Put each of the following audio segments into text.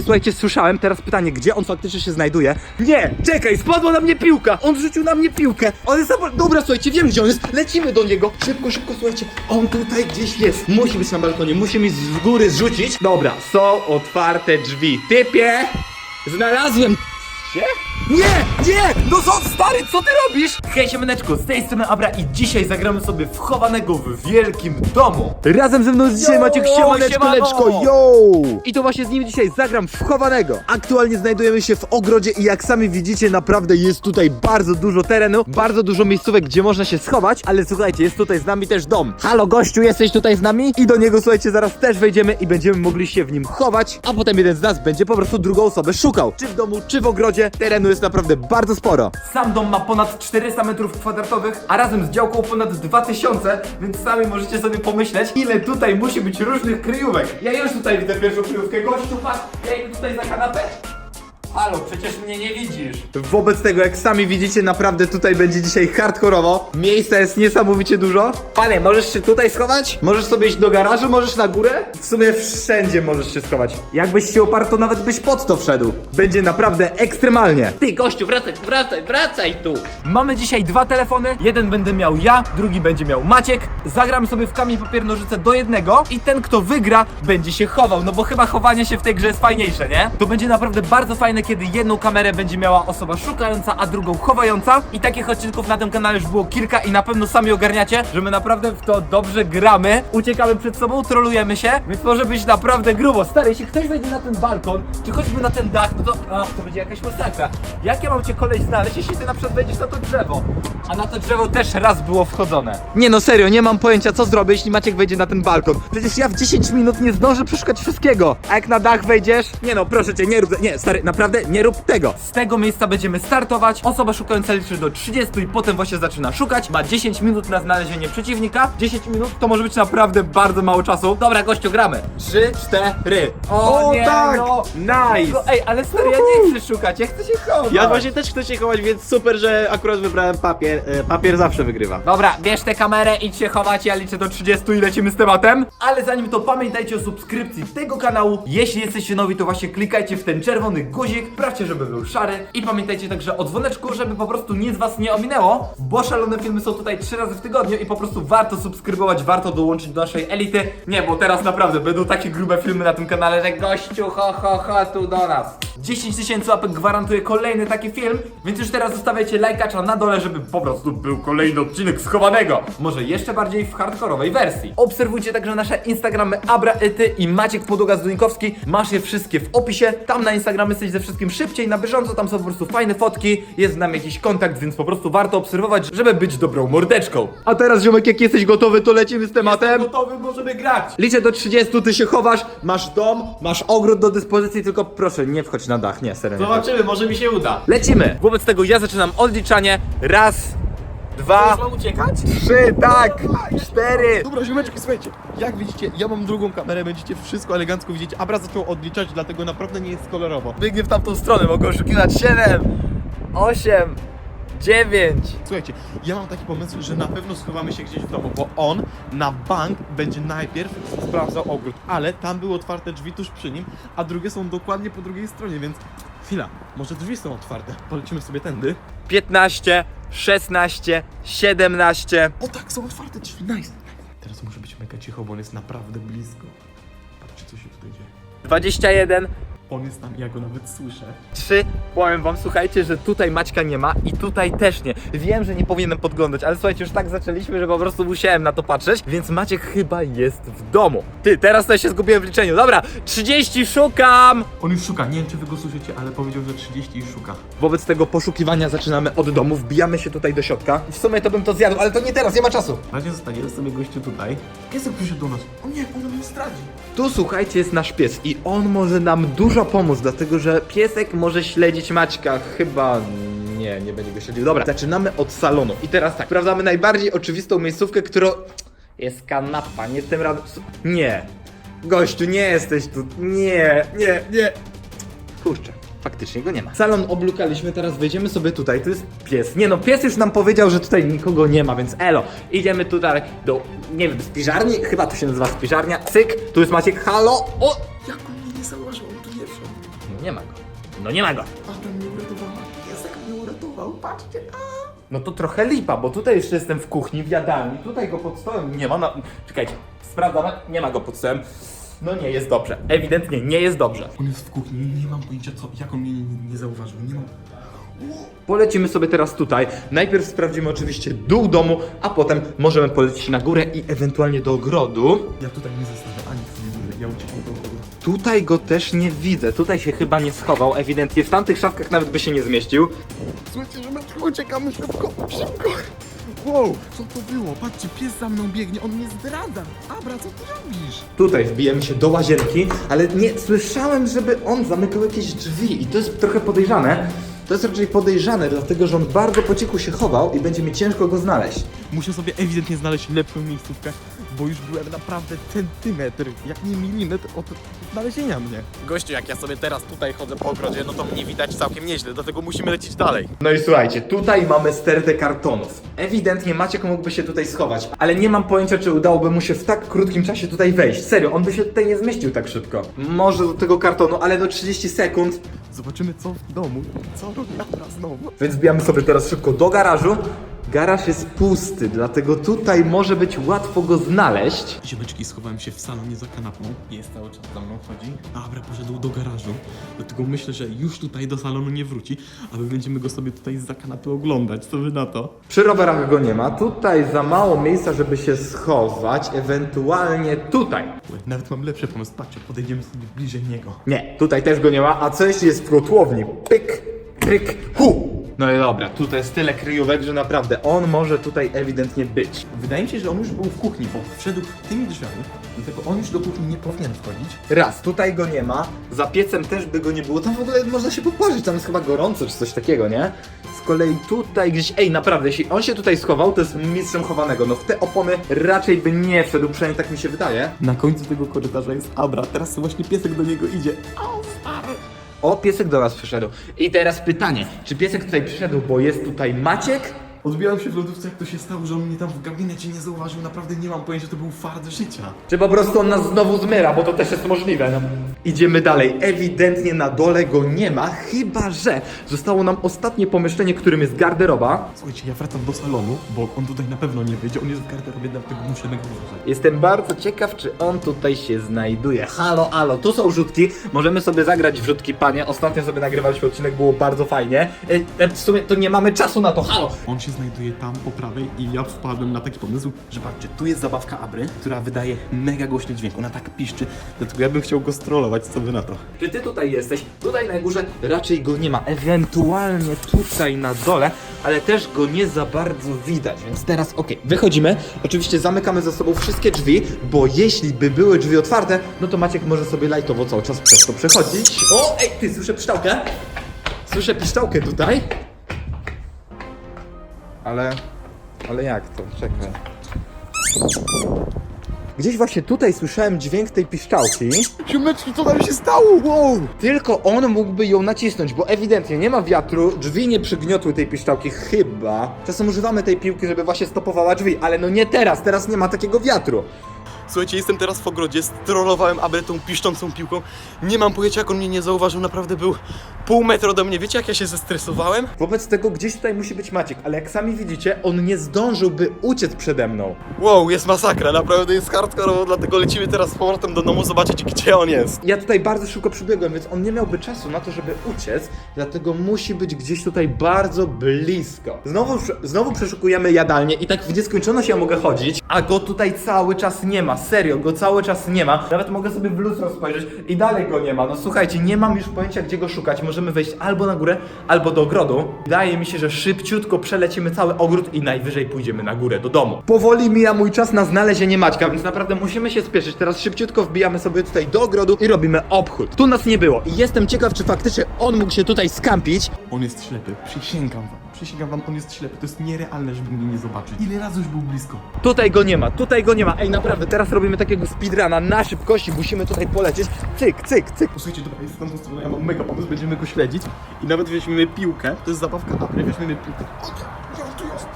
Słuchajcie, słyszałem, teraz pytanie, gdzie on faktycznie się znajduje? Nie, czekaj, spadła na mnie piłka! On rzucił na mnie piłkę! On. Dobra, słuchajcie, wiem gdzie on jest, lecimy do niego! Szybko, szybko, słuchajcie, on tutaj gdzieś jest! Musi być na balkonie, musi mi z góry zrzucić. Dobra, są otwarte drzwi. Typie! Znalazłem Gdzie? Nie! Nie! No co, stary, co ty robisz? Hej, siemaneczko, z tej strony Abra i dzisiaj zagramy sobie w chowanego w wielkim domu. Razem ze mną dzisiaj Yo, Maciek Siemaneczko, siemano! leczko, yo! I to właśnie z nim dzisiaj zagram w chowanego. Aktualnie znajdujemy się w ogrodzie i jak sami widzicie, naprawdę jest tutaj bardzo dużo terenu, bardzo dużo miejscówek, gdzie można się schować, ale słuchajcie, jest tutaj z nami też dom. Halo gościu, jesteś tutaj z nami? I do niego, słuchajcie, zaraz też wejdziemy i będziemy mogli się w nim chować, a potem jeden z nas będzie po prostu drugą osobę szukał. Czy w domu, czy w ogrodzie, terenu jest naprawdę bardzo sporo. Sam dom ma ponad 400 metrów kwadratowych, a razem z działką ponad 2000, więc sami możecie sobie pomyśleć, ile tutaj musi być różnych kryjówek. Ja już tutaj widzę pierwszą kryjówkę. Gościu, patrz, ja idę tutaj za kanapę. Halo, przecież mnie nie widzisz. Wobec tego, jak sami widzicie, naprawdę tutaj będzie dzisiaj hardkorowo. Miejsca jest niesamowicie dużo. Panie, możesz się tutaj schować? Możesz sobie iść do garażu, możesz na górę? W sumie wszędzie możesz się schować. Jakbyś się oparł, to nawet byś pod to wszedł. Będzie naprawdę ekstremalnie. Ty, gościu, wracaj, wracaj, wracaj tu. Mamy dzisiaj dwa telefony. Jeden będę miał ja, drugi będzie miał Maciek. Zagram sobie w kamień papier nożyce do jednego i ten, kto wygra, będzie się chował. No bo chyba chowanie się w tej grze jest fajniejsze, nie? To będzie naprawdę bardzo fajne, kiedy jedną kamerę będzie miała osoba szukająca, a drugą chowająca. I takich odcinków na tym kanale już było kilka i na pewno sami ogarniacie, że my naprawdę w to dobrze gramy. Uciekamy przed sobą, trolujemy się, więc może być naprawdę grubo. Stary, jeśli ktoś wejdzie na ten balkon, czy choćby na ten dach, no to, ach, to będzie jakaś masakra. Jak ja mam cię koleś znaleźć, jeśli ty na przykład wejdziesz na to drzewo? A na to drzewo też raz było wchodzone. Nie no, serio, nie mam pojęcia, co zrobię, jeśli Maciek wejdzie na ten balkon. Przecież ja w 10 minut nie zdążę przeszukać wszystkiego. A jak na dach wejdziesz? Nie no, proszę cię, nie rób... Nie, stary, naprawdę, nie rób tego. Z tego miejsca będziemy startować. Osoba szukająca liczy do 30 i potem właśnie zaczyna szukać. Ma 10 minut na znalezienie przeciwnika. 10 minut to może być naprawdę bardzo mało czasu. Dobra, gościu, gramy. 3, 4. O, O, nie, tak! no. Nice! No, Ej, ale stary, ja nie chcę szukać, ja chcę się chować. Ja właśnie też chcę się chować, więc super, że akurat wybrałem papier. E, papier zawsze wygrywa. Dobra, bierz tę kamerę, idź się chować, ja liczę do 30 i lecimy z tematem. Ale zanim to pamiętajcie o subskrypcji tego kanału. Jeśli jesteście nowi, to właśnie klikajcie w ten czerwony guzik, sprawdźcie, żeby był szary. I pamiętajcie także o dzwoneczku, żeby po prostu nic was nie ominęło, bo szalone filmy są tutaj 3 razy w tygodniu i po prostu warto subskrybować, warto dołączyć do naszej elity. Nie, bo teraz naprawdę będą takie grube filmy na tym kanale, że gościu, ho, ho, ho, tu do nas. 10 tysięcy łapek gwarantuje kolejny taki film, więc już teraz zostawiajcie lajkacza na dole, żeby po prostu był kolejny odcinek schowanego. Może jeszcze bardziej w hardkorowej wersji. Obserwujcie także nasze Instagramy Abra Ety i Maciek Podłoga Zduńkowski. Masz je wszystkie w opisie. Tam na Instagramie jesteś ze wszystkim szybciej, na bieżąco, tam są po prostu fajne fotki, jest z nami jakiś kontakt, więc po prostu warto obserwować, żeby być dobrą mordeczką. A teraz, ziomek, jak jesteś gotowy, to lecimy z tematem. gotowy, możemy grać. Liczę do 30, ty się chowasz, masz dom, masz ogród do dyspozycji, tylko proszę, nie wchodź na dach, nie, serio. nie wchodź. Zobaczymy, może mi się uda. Lecimy! Wobec tego ja zaczynam odliczanie. Raz, dwa, uciekać? Trzy, tak! Cztery! Dobra, ziomeczki, słuchajcie. Jak widzicie, ja mam drugą kamerę, będziecie wszystko elegancko widzieć. Abra zaczął odliczać, dlatego naprawdę nie jest kolorowo. biegnie w tamtą stronę, mogę oszukiwać 7, 8, 9. Słuchajcie, ja mam taki pomysł, że na pewno schowamy się gdzieś w domu, bo on na bank będzie najpierw sprawdzał ogród, ale tam były otwarte drzwi tuż przy nim, a drugie są dokładnie po drugiej stronie, więc chwila, może drzwi są otwarte. Polecimy sobie tędy. 15, 16, 17. O tak, są otwarte drzwi, nice. Teraz muszę być mega cicho, bo on jest naprawdę blisko. Patrzcie, co się tutaj dzieje. 21, On jest tam, ja go nawet słyszę. 3. Powiem wam, słuchajcie, że tutaj Maćka nie ma i tutaj też nie. Wiem, że nie powinienem podglądać, ale słuchajcie, już tak zaczęliśmy, że po prostu musiałem na to patrzeć, więc Maciek chyba jest w domu. Ty, teraz to ja się zgubiłem w liczeniu. Dobra, 30 szukam! On już szuka, nie wiem czy wy go słyszycie, ale powiedział, że 30 już szuka. Wobec tego poszukiwania zaczynamy od domu, wbijamy się tutaj do środka. W sumie to bym to zjadł, ale to nie teraz, nie ma czasu. Na razie zostaniemy sobie gościu tutaj. Piesek przyszedł do nas. O nie, on mnie zdradzi. Tu słuchajcie, jest nasz pies i on może nam dużo pomóc, dlatego że piesek może śledzić Maćka. Chyba nie, nie będzie go śledził. Dobra, zaczynamy od salonu. I teraz tak, sprawdzamy najbardziej oczywistą miejscówkę, którą. Jest kanapa, nie tym razem. Nie. Gościu, nie jesteś tu. Nie, nie, nie. Kurczę. Faktycznie go nie ma. Salon oblukaliśmy, teraz wejdziemy sobie tutaj. Tu jest pies. Nie no, pies już nam powiedział, że tutaj nikogo nie ma, więc elo. Idziemy tutaj do, nie wiem, spiżarni? Chyba to się nazywa spiżarnia. Cyk, tu jest Maciek. Halo! O! Jak nie ma go. No nie ma go. Abra mnie uratowała. Piesek mnie uratował, patrzcie. No to trochę lipa, bo tutaj jeszcze jestem w kuchni, w jadalni, tutaj go pod stołem nie ma, no czekajcie, sprawdzamy, nie ma go pod stołem. No nie jest dobrze, ewidentnie nie jest dobrze. On jest w kuchni, nie mam pojęcia co, jak on mnie nie, nie zauważył, nie mam... Polecimy sobie teraz tutaj. Najpierw sprawdzimy oczywiście dół domu, a potem możemy polecieć na górę i ewentualnie do ogrodu. Ja tutaj nie zostanę, ani w będę, ja uciekam. Tutaj go też nie widzę. Tutaj się chyba nie schował. Ewidentnie w tamtych szafkach nawet by się nie zmieścił. Słuchajcie, że my uciekamy szybko, szybko! Wow, co to było? Patrzcie, pies za mną biegnie, on mnie zdradza! Abra, co ty robisz? Tutaj wbijemy się do łazienki, ale nie słyszałem, żeby on zamykał jakieś drzwi i to jest trochę podejrzane. To jest raczej podejrzane, dlatego że on bardzo po cichu się chował i będzie mi ciężko go znaleźć. Muszę sobie ewidentnie znaleźć lepszą miejscówkę, bo już byłem naprawdę centymetr, jak nie milimetr od znalezienia mnie. Gościu, jak ja sobie teraz tutaj chodzę po ogrodzie, no to mnie widać całkiem nieźle, dlatego musimy lecieć dalej. No i słuchajcie, tutaj mamy stertę kartonów. Ewidentnie Maciek mógłby się tutaj schować, ale nie mam pojęcia, czy udałoby mu się w tak krótkim czasie tutaj wejść. Serio, on by się tutaj nie zmieścił tak szybko. Może do tego kartonu, ale no 30 sekund. Zobaczymy co w domu, co robi Abra znowu. Więc wbijamy sobie teraz szybko do garażu. Garaż jest pusty, dlatego tutaj może być łatwo go znaleźć. Ziomeczki, schowałem się w salonie za kanapą. Jest cały czas za mną chodzi. Abra poszedł do garażu. Dlatego myślę, że już tutaj do salonu nie wróci, a my będziemy go sobie tutaj za kanapy oglądać. Co wy na to? Przy rowerach go nie ma. Tutaj za mało miejsca, żeby się schować. Ewentualnie tutaj. Nawet mam lepszy pomysł. Patrzcie, podejdziemy sobie bliżej niego. Nie, tutaj też go nie ma. A co jeśli jest w kotłowni? Pyk, pyk, hu! No i dobra, tutaj jest tyle kryjówek, że naprawdę on może tutaj ewidentnie być. Wydaje mi się, że on już był w kuchni, bo wszedł tymi drzwiami. Dlatego on już do kuchni nie powinien wchodzić. Raz, tutaj go nie ma, za piecem też by go nie było, tam w ogóle można się poparzyć, tam jest chyba gorąco czy coś takiego, nie? Z kolei tutaj gdzieś, ej naprawdę, jeśli on się tutaj schował, to jest mistrzem chowanego, no w te opony raczej by nie wszedł, przynajmniej tak mi się wydaje. Na końcu tego korytarza jest Abra. Teraz właśnie piesek do niego idzie. Au. O, piesek do nas przyszedł. I teraz pytanie, czy piesek tutaj przyszedł, bo jest tutaj Maciek? Odbijam się w lodówce, jak to się stało, że on mnie tam w gabinecie nie zauważył. Naprawdę nie mam pojęcia, to był fart życia. Czy po prostu on nas znowu zmyra, bo to też jest możliwe. No. Idziemy dalej. Ewidentnie na dole go nie ma, chyba że zostało nam ostatnie pomieszczenie, którym jest garderoba. Słuchajcie, ja wracam do salonu, bo on tutaj na pewno nie wyjdzie. On jest w garderobie, dlatego muszę na go uważać. Jestem bardzo ciekaw, czy on tutaj się znajduje. Halo, halo, tu są rzutki. Możemy sobie zagrać w rzutki, panie. Ostatnio sobie nagrywaliśmy odcinek, było bardzo fajnie. E, e, W sumie to nie mamy czasu na to, halo. On się znajduje tam po prawej i ja wpadłem na taki pomysł, że patrzcie, tu jest zabawka Abry, która wydaje mega głośny dźwięk. Ona tak piszczy, dlatego ja bym chciał go strollować, co wy na to? Czy ty tutaj jesteś? Tutaj na górze raczej go nie ma. Ewentualnie tutaj na dole, ale też go nie za bardzo widać. Więc teraz okej, wychodzimy. Oczywiście zamykamy za sobą wszystkie drzwi, bo jeśli by były drzwi otwarte, no to Maciek może sobie lajtowo cały czas przez to przechodzić. O, ej, ty, słyszę piszczałkę. Słyszę piszczałkę tutaj. Ale, ale jak to? Czekaj. Gdzieś właśnie tutaj słyszałem dźwięk tej piszczałki. Siomeczki, co tam się stało? Wow! Tylko on mógłby ją nacisnąć, bo ewidentnie nie ma wiatru, drzwi nie przygniotły tej piszczałki, chyba. Czasem używamy tej piłki, żeby właśnie stopowała drzwi, ale no nie teraz, teraz nie ma takiego wiatru. Słuchajcie, jestem teraz w ogrodzie, strollowałem tą piszczącą piłką. Nie mam pojęcia, jak on mnie nie zauważył, naprawdę był pół metra ode mnie. Wiecie, jak ja się zestresowałem? Wobec tego gdzieś tutaj musi być Maciek, ale jak sami widzicie, on nie zdążyłby uciec przede mną. Wow, jest masakra, naprawdę jest hardkorowo, dlatego lecimy teraz z powrotem do domu zobaczyć, gdzie on jest. Ja tutaj bardzo szybko przybiegłem, więc on nie miałby czasu na to, żeby uciec, dlatego musi być gdzieś tutaj bardzo blisko. Znowu, znowu przeszukujemy jadalnię i tak w nieskończoność ja mogę chodzić, a go tutaj cały czas nie ma, serio, go cały czas nie ma. Nawet mogę sobie w lustro spojrzeć i dalej go nie ma. No słuchajcie, nie mam już pojęcia, gdzie go szukać. Możemy wejść albo na górę, albo do ogrodu. Wydaje mi się, że szybciutko przelecimy cały ogród i najwyżej pójdziemy na górę, do domu. Powoli mija mój czas na znalezienie Maćka, więc naprawdę musimy się spieszyć. Teraz szybciutko wbijamy sobie tutaj do ogrodu i robimy obchód. Tu nas nie było i jestem ciekaw, czy faktycznie on mógł się tutaj skampić. On jest ślepy, przysięgam wam. Przysięgam wam, on jest ślepy. To jest nierealne, żeby mnie nie zobaczyć. Ile razy już był blisko? Tutaj go nie ma, tutaj go nie ma. Ej, naprawdę, teraz robimy takiego speedruna na szybkości, musimy tutaj polecieć. Cyk, cyk, cyk. Posłuchajcie, dobra, jest w tamtą stronę, ja mam mega pomysł, będziemy go śledzić i nawet weźmiemy piłkę, to jest zabawka Abry, weźmiemy piłkę.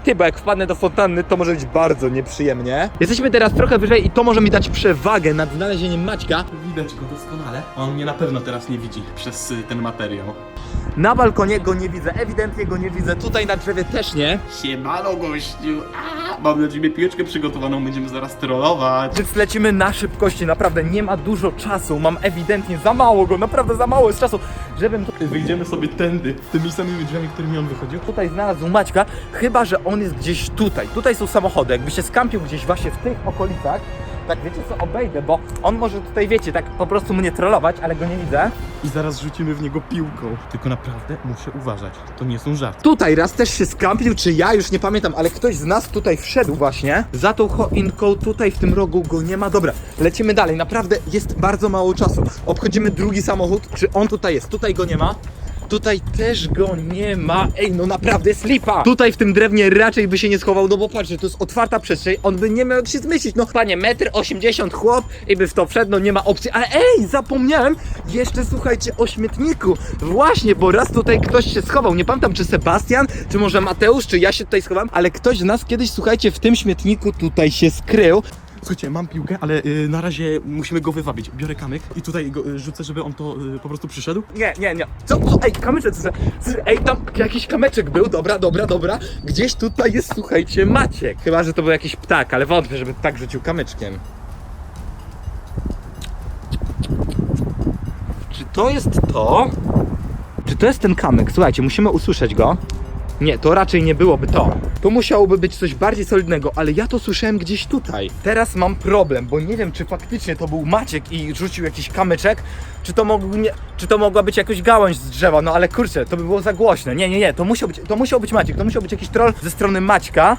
Ty, bo jak wpadnę do fontanny, to może być bardzo nieprzyjemnie. Jesteśmy teraz trochę wyżej i to może mi dać przewagę nad znalezieniem Maćka. Widać go doskonale. On mnie na pewno teraz nie widzi przez y, ten materiał. Na balkonie go nie widzę, ewidentnie go nie widzę, tutaj na drzewie też nie. Siemano gościu. A, mam dla ciebie piłeczkę przygotowaną, będziemy zaraz trollować. Więc lecimy na szybkości, naprawdę nie ma dużo czasu, mam ewidentnie za mało go, naprawdę za mało jest czasu, żebym. Wyjdziemy sobie tędy, tymi samymi drzwiami, którymi on wychodził. tutaj znalazł Maćka, chyba że on jest gdzieś tutaj. Tutaj są samochody. Jakby się skampił gdzieś właśnie w tych okolicach, tak wiecie co, obejdę, bo on może tutaj, wiecie, tak po prostu mnie trollować, ale go nie widzę. I zaraz rzucimy w niego piłką. Tylko naprawdę muszę uważać. To nie są żarty. Tutaj raz też się skampił, czy ja, już nie pamiętam, ale ktoś z nas tutaj wszedł właśnie. Za tą choinką, tutaj w tym rogu go nie ma. Dobra, lecimy dalej. Naprawdę jest bardzo mało czasu. Obchodzimy drugi samochód. Czy on tutaj jest? Tutaj go nie ma. Tutaj też go nie ma. Ej, no naprawdę jest lipa. Tutaj w tym drewnie raczej by się nie schował, no bo patrzcie, to jest otwarta przestrzeń, on by nie miał jak się zmieścić. No panie, metr 80 chłop i by w to wszedł, no nie ma opcji. Ale ej, zapomniałem jeszcze słuchajcie o śmietniku. Właśnie, bo raz tutaj ktoś się schował. Nie pamiętam czy Sebastian, czy może Mateusz, czy ja się tutaj schowałem, ale ktoś z nas kiedyś, słuchajcie, w tym śmietniku tutaj się skrył. Słuchajcie, mam piłkę, ale y, na razie musimy go wywabić. Biorę kamyk i tutaj go y, rzucę, żeby on to y, po prostu przyszedł. Nie, nie, nie. Co, co? Ej, kamyczek, co, co, ej, tam jakiś kamyczek był, dobra, dobra, dobra. Gdzieś tutaj jest, słuchajcie, Maciek. Chyba, że to był jakiś ptak, ale wątpię, żeby ptak rzucił kamyczkiem. Czy to jest to? Czy to jest ten kamyk? Słuchajcie, musimy usłyszeć go. Nie, to raczej nie byłoby to. To musiałoby być coś bardziej solidnego, ale ja to słyszałem gdzieś tutaj. Teraz mam problem, bo nie wiem, czy faktycznie to był Maciek i rzucił jakiś kamyczek, czy to, mógł nie, czy to mogła być jakaś gałąź z drzewa, no ale kurczę, to by było za głośne. Nie, nie, nie, to musiał być, to musiał być Maciek, to musiał być jakiś troll ze strony Maćka.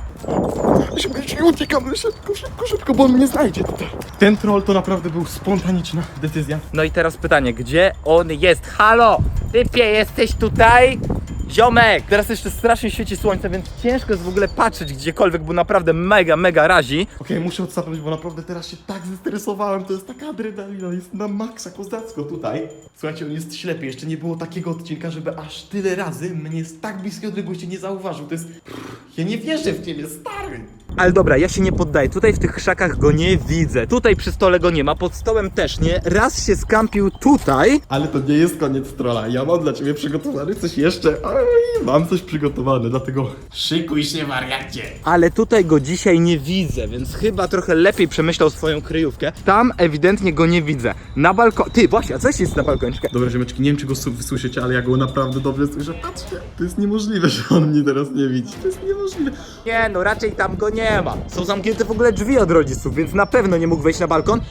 Szybko, uciekamy, szybko, szybko, szybko, bo on mnie znajdzie tutaj. Ten troll to naprawdę był spontaniczna decyzja. No i teraz pytanie, gdzie on jest? Halo, typie, jesteś tutaj? Ziomek! Teraz jeszcze strasznie świeci słońce, więc ciężko jest w ogóle patrzeć gdziekolwiek, bo naprawdę mega, mega razi. Okej, muszę odsapnąć, bo naprawdę teraz się tak zestresowałem, to jest taka adrenalina, jest na maksa kozacko tutaj. Słuchajcie, on jest ślepy, jeszcze nie było takiego odcinka, żeby aż tyle razy mnie z tak bliskiej odległości nie zauważył, to jest... Ja nie wierzę w ciebie, stary! Ale dobra, ja się nie poddaję. Tutaj w tych krzakach go nie widzę. Tutaj przy stole go nie ma, pod stołem też nie. Raz się skampił tutaj. Ale to nie jest koniec trolla, ja mam dla ciebie przygotowany coś jeszcze, Oj, mam coś przygotowane, dlatego... Szykuj się, wariacie! Ale tutaj go dzisiaj nie widzę, więc chyba trochę lepiej przemyślał swoją kryjówkę. Tam ewidentnie go nie widzę. Na balkonie. Ty, właśnie, a coś jest na balkonie? Czekaj. Dobra, ziomeczki, nie wiem czy go słyszycie, ale ja go naprawdę dobrze słyszę. Patrzcie, to jest niemożliwe, że on mnie teraz nie widzi. To jest niemożliwe. Nie, no raczej tam go nie ma. Są zamknięte w ogóle drzwi od rodziców, więc na pewno nie mógł wejść na balkon.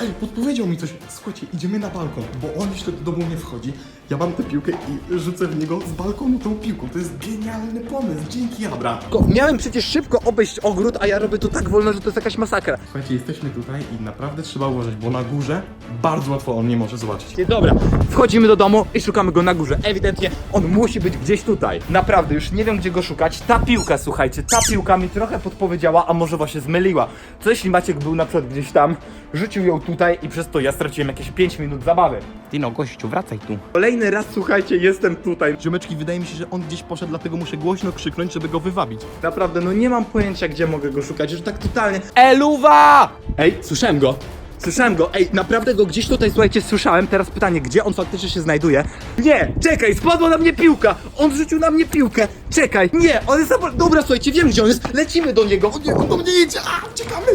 Ej, podpowiedział mi coś. Słuchajcie, idziemy na balkon, bo on jeszcze do domu nie wchodzi. Ja mam tę piłkę i rzucę w niego z balkonu tą piłką. To jest genialny pomysł. Dzięki, Abra. Tylko Miałem przecież szybko obejść ogród, a ja robię to tak wolno, że to jest jakaś masakra. Słuchajcie, jesteśmy tutaj i naprawdę trzeba uważać, bo na górze bardzo łatwo on nie może zobaczyć. Nie, Dobra, wchodzimy do domu i szukamy go na górze. Ewidentnie on musi być gdzieś tutaj. Naprawdę, już nie wiem gdzie go szukać. Ta piłka, słuchajcie, ta piłka mi trochę podpowiedziała, a może właśnie zmyliła. Co jeśli Maciek był na przykład gdzieś tam, rzucił ją tutaj i przez to ja straciłem jakieś 5 minut zabawy. Ty no, gościu, wracaj tu. Kolejny raz, słuchajcie, jestem tutaj. Ziomeczki, wydaje mi się, że on gdzieś poszedł, dlatego muszę głośno krzyknąć, żeby go wywabić. Naprawdę, no nie mam pojęcia, gdzie mogę go szukać, już tak totalnie. Eluwa! Ej, słyszałem go. Słyszałem go, ej, naprawdę go gdzieś tutaj, słuchajcie, słyszałem. Teraz pytanie, gdzie on faktycznie się znajduje? Nie, czekaj, spadła na mnie piłka! On rzucił na mnie piłkę! Czekaj, nie, on jest za... Dobra, słuchajcie, wiem gdzie on jest, lecimy do niego! On, on do mnie idzie, a, uciekamy!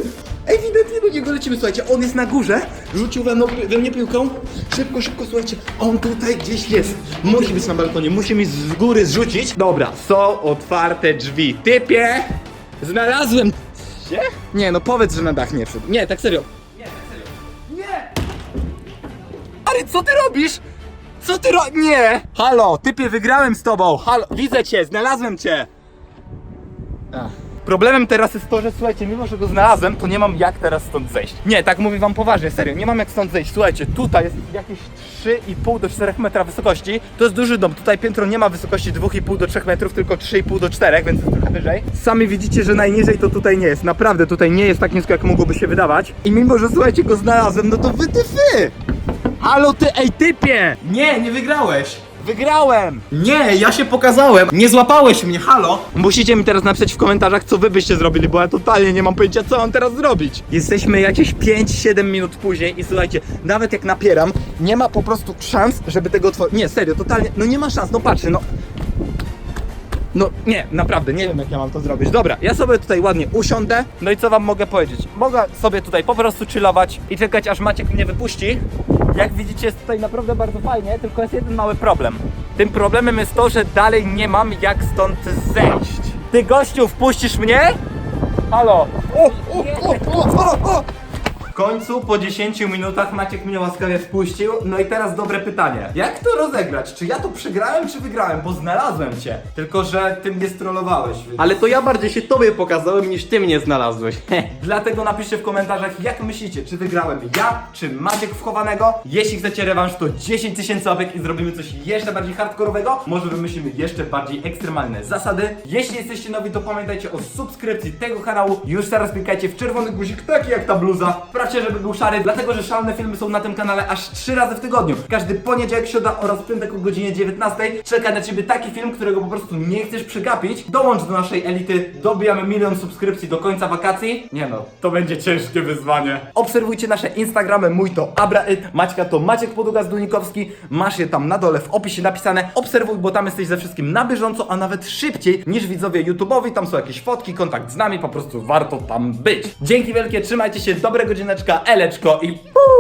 Ewidentnie do niego lecimy, słuchajcie, on jest na górze, rzucił we, mną, we mnie piłką. Szybko, szybko, słuchajcie, on tutaj gdzieś jest. Musi być na balkonie, musi mi z góry zrzucić. Dobra, są otwarte drzwi. Typie! Znalazłem cię? Nie, no powiedz, że na dach nie wszedł. Nie, tak serio. Nie, tak serio. Nie! Ale co ty robisz? Co ty ro... Nie! Halo, typie, wygrałem z tobą. Halo, widzę cię, znalazłem cię. Ach. Problemem teraz jest to, że słuchajcie, mimo że go znalazłem, to nie mam jak teraz stąd zejść. Nie, tak mówię wam poważnie, serio, nie mam jak stąd zejść. Słuchajcie, tutaj jest jakieś 3,5 do 4 metra wysokości. To jest duży dom. Tutaj piętro nie ma wysokości 2,5 do 3 metrów, tylko 3,5 do 4, więc jest trochę wyżej. Sami widzicie, że najniżej to tutaj nie jest. Naprawdę tutaj nie jest tak nisko, jak mogłoby się wydawać. I mimo, że słuchajcie, go znalazłem, no to wy ty fy! Halo ty, ej typie! Nie, nie wygrałeś! Wygrałem! Nie, ja się pokazałem! Nie złapałeś mnie, halo! Musicie mi teraz napisać w komentarzach, co wy byście zrobili, bo ja totalnie nie mam pojęcia, co mam teraz zrobić. Jesteśmy jakieś 5-7 minut później i słuchajcie, nawet jak napieram, nie ma po prostu szans, żeby tego otworzyć. Nie, serio, totalnie, no nie ma szans, no patrzcie, no. No nie, naprawdę, nie wiem jak ja mam to zrobić. Dobra, ja sobie tutaj ładnie usiądę. No i co wam mogę powiedzieć? Mogę sobie tutaj po prostu chillować i czekać aż Maciek mnie wypuści. Jak widzicie jest tutaj naprawdę bardzo fajnie, tylko jest jeden mały problem. Tym problemem jest to, że dalej nie mam jak stąd zejść. Ty gościu, wpuścisz mnie? Halo? O, o, o, o, o. W końcu po 10 minutach Maciek mnie łaskawie wpuścił. No i teraz dobre pytanie. Jak to rozegrać? Czy ja to przegrałem, czy wygrałem? Bo znalazłem cię. Tylko, że ty mnie strollowałeś. Więc... Ale to ja bardziej się tobie pokazałem niż ty mnie znalazłeś. Dlatego napiszcie w komentarzach, jak myślicie, czy wygrałem ja, czy Maciek wchowanego. Jeśli chcecie rewanż, to 10 tysięcy łapek i zrobimy coś jeszcze bardziej hardkorowego. Może wymyślimy jeszcze bardziej ekstremalne zasady. Jeśli jesteście nowi, to pamiętajcie o subskrypcji tego kanału. Już teraz klikajcie w czerwony guzik, taki jak ta bluza. Sprawdźcie, żeby był szary, dlatego że szalone filmy są na tym kanale aż 3 razy w tygodniu. Każdy poniedziałek, środa oraz piątek o godzinie 19 czeka na ciebie taki film, którego po prostu nie chcesz przegapić. Dołącz do naszej elity, dobijamy milion subskrypcji do końca wakacji. Nie no, to będzie ciężkie wyzwanie. Obserwujcie nasze Instagramy, mój to Abraid, Maćka to Maciek Podługa Dunikowski. Masz je tam na dole w opisie napisane. Obserwuj, bo tam jesteś ze wszystkim na bieżąco, a nawet szybciej niż widzowie YouTube'owi. Tam są jakieś fotki, kontakt z nami, po prostu warto tam być. Dzięki wielkie, trzymajcie się, dobrego dzieneczka, eleczko i puu!